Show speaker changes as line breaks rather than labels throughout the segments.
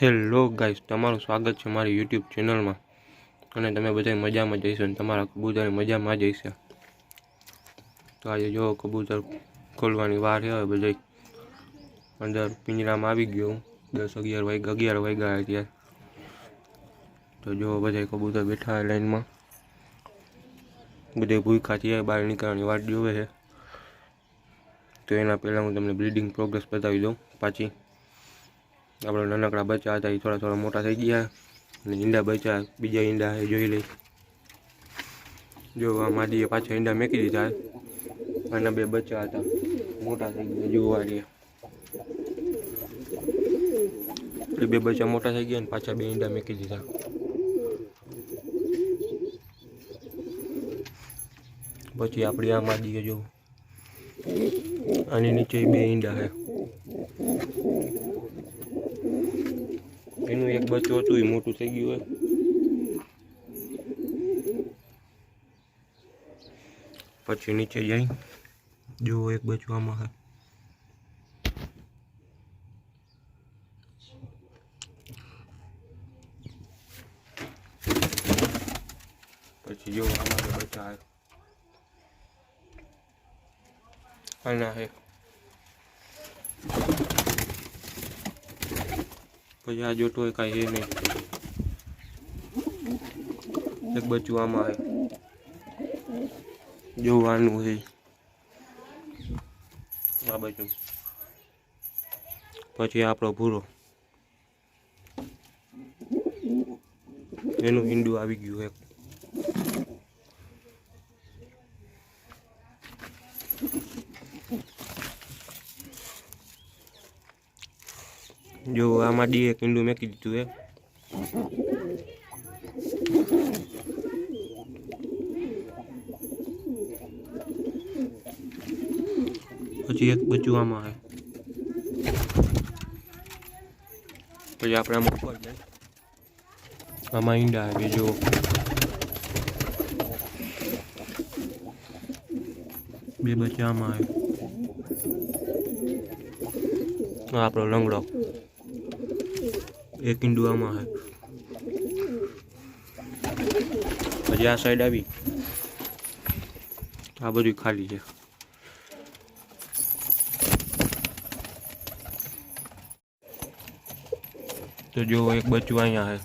Hello guys, તમારું સ્વાગત છે મારી યુટ્યુબ ચેનલમાં. અને તમે બધા મજામાં જઈશો અને તમારા કબૂતર મજામાં જઈશે તો આજે જો કબૂતર ખોલવાની વાર છે, હવે બધા અંદર પિંજરામાં આવી ગયો દસ અગિયાર વાગ્યા અગિયાર વાગ્યા અત્યારે. તો જો બધા કબૂતર બેઠા છે લાઈનમાં. બધે ભૂખા થયા બહાર નીકળવાની વાટ જોવે છે. તો એના પહેલાં હું તમને બ્રીડિંગ પ્રોગ્રેસ બતાવી દઉં પાછી. આપણે નાનકડા બચ્ચા હતા, એ થોડા થોડા મોટા થઈ ગયા. અને ઈંડા બચ્ચા, બીજા ઈંડા એ જોઈ લઈ. જો માદીએ પાછા ઈંડા મેકી દીધા. આના બે બચ્ચા હતા, મોટા થઈ ગયા, જોવા રહ્યા. બે બચ્ચા મોટા થઈ ગયા અને પાછા બે ઈંડા મેકી દીધા. પછી આપણી આ માદીએ જો. આની નીચે બે ઈંડા છે. એનું એક બચ્ચું હતું, એ મોટું થઈ ગયું હોય. પછી નીચે જઈ જુઓ એક બચ્ચું આમાં હા પછી જો આમાં બચ્ચા છે. આના પછી આ હોય કાંઈ એ નહીં. એક બચ્ચું આમાં આવે. જોવાનું છે આ બચું પછી આપણો ભૂરો. એનું ઈંડું આવી ગયું એક. જો આમાં ડી એક ઈંડું મેકી દીધું એ પછી એક બચ્ચું આમાં આવે પછી આપણે આમાં ઉપર જાય. આમાં ઈંડા આવે જો બે બચ્ચા આમાં આવે આપણો લંગડો. એક ઈંડું આમાં છે પછી આ સાઈડ આવી. આ બધું ખાલી છે. તો જો એક બચ્ચું અહીંયા છે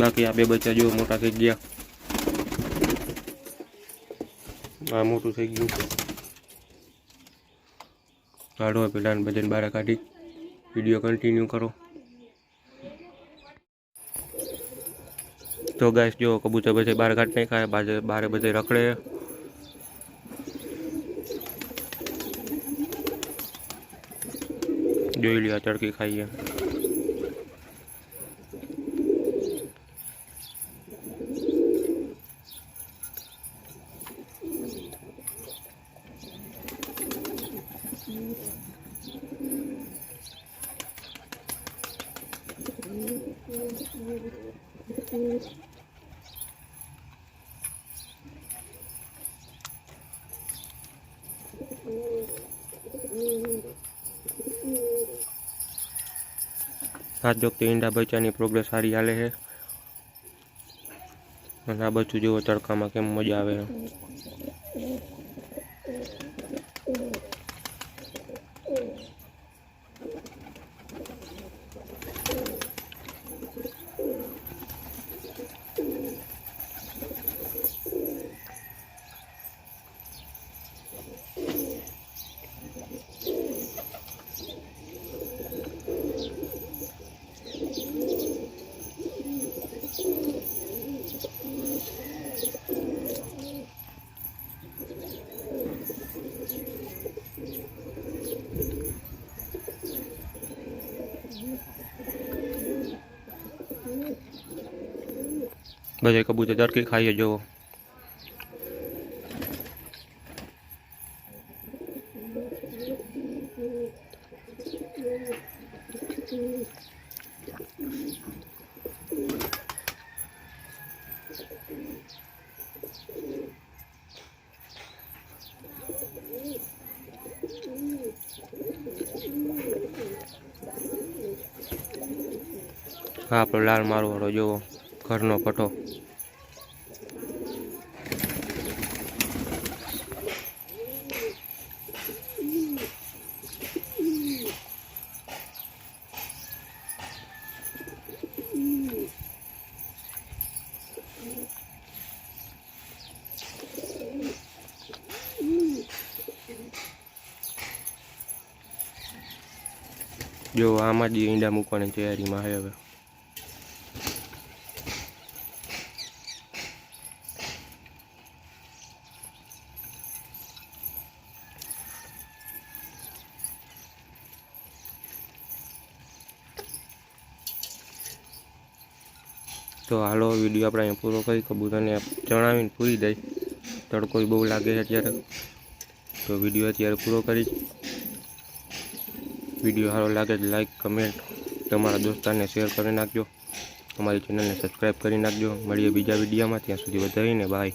બાકી આ બે બચ્ચા જો મોટા થઈ ગયા. આ મોટું થઈ ગયું. કાઢો પેલા બધાને બહાર કાઢી વીડિયો કન્ટિન્યુ કરો તો ગાઈસ જો કબૂતર બધે બહાર કાઢ નહીં ખાય બાજે બારે બધે રખડે જોઈ લ્યો આ ચડકી ખાઈએ સાત વખતે ઈંડા બચ્ચાની પ્રોગ્રેસ સારી હાલે છે. અને આ બચ્ચું જેવો તડકામાં કેમ મજા આવે બધા કબૂતર તડકી ખાઈએ જોવો. હા આપણો લાલ મારવાડો જોવો ઘરનો પટો જો આમાં જ ઈંડા મૂકવાની તૈયારીમાં છે હવે. તો હાલો, વીડિયો આપણે અહીંયા પૂરો કરી, કબૂતરને જણાવીને પૂરી દઈ. તડકો બહુ લાગે છે અત્યારે. તો વીડિયો અત્યારે પૂરો કરી. વીડિયો સારો લાગે તો લાઈક કમેન્ટ તમારા દોસ્તારને શેર કરી નાખજો. અમારી ચેનલને સબસ્ક્રાઈબ કરી નાખજો. મળીએ બીજા વિડીયોમાં. ત્યાં સુધી વધારીને બાય